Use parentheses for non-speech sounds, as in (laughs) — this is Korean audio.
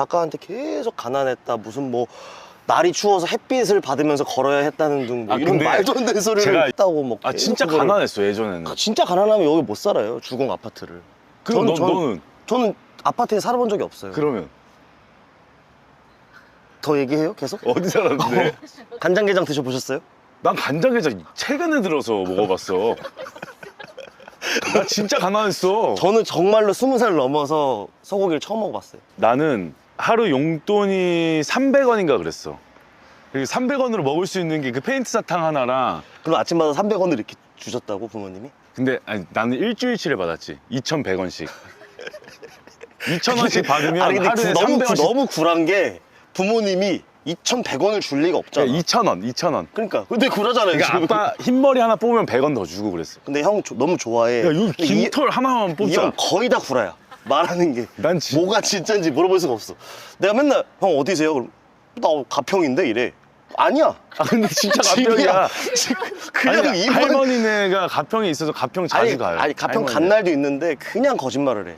작가한테 계속 가난했다 무슨 뭐 날이 추워서 햇빛을 받으면서 걸어야 했다는 등뭐 아, 이런 근데 말도 안 되는 소리를 제가- 했다고 뭐 아 계속 진짜 그거를- 가난했어 예전에는. 아, 진짜 가난하면 여기 못 살아요 주공 아파트를 그럼 너, 전- 전- 너는 저는 아파트에 살아본 적이 없어요 그러면 더 얘기해요 계속? 어디 살았는데? (laughs) 간장게장 드셔보셨어요? 난 간장게장 최근에 들어서 먹어봤어. (laughs) 나 진짜 가난했어. 저는 정말로 스무 살 넘어서 소고기를 처음 먹어봤어요 나는 하루 용돈이 300원인가 그랬어. 300원으로 먹을 수 있는 게 그 페인트 사탕 하나랑 그럼 아침마다 300원을 이렇게 주셨다고 부모님이? 근데 아니, 나는 일주일치를 받았지. 2,100원씩. 2,000원씩 받으면 아니 근데 하루에 구- 너무, 구- 300원씩. 너무 굴한 게 부모님이 2,100원을 줄 리가 없잖아 2,000원, 2,000원. 그러니까 근데 굴하잖아요 그러니까 지금. 아빠 흰머리 하나 뽑으면 100원 더 주고 그랬어. 근데 형 조- 너무 좋아해 야, 이거 근데 이- 긴 털 하나만 이 뽑자. 형 거의 다 구라야 말하는 게 난 진- 뭐가 진짜인지 물어볼 수가 없어 내가 맨날 형 어디세요? 그럼 나 가평인데 이래 아니야 아, 근데 진짜. (laughs) 가평이야. 그냥 아니, 이번 할머니네가 가평에 있어서 가평 자주 아니, 가요. 아니 가평 간 할머니네. 날도 있는데 그냥 거짓말을 해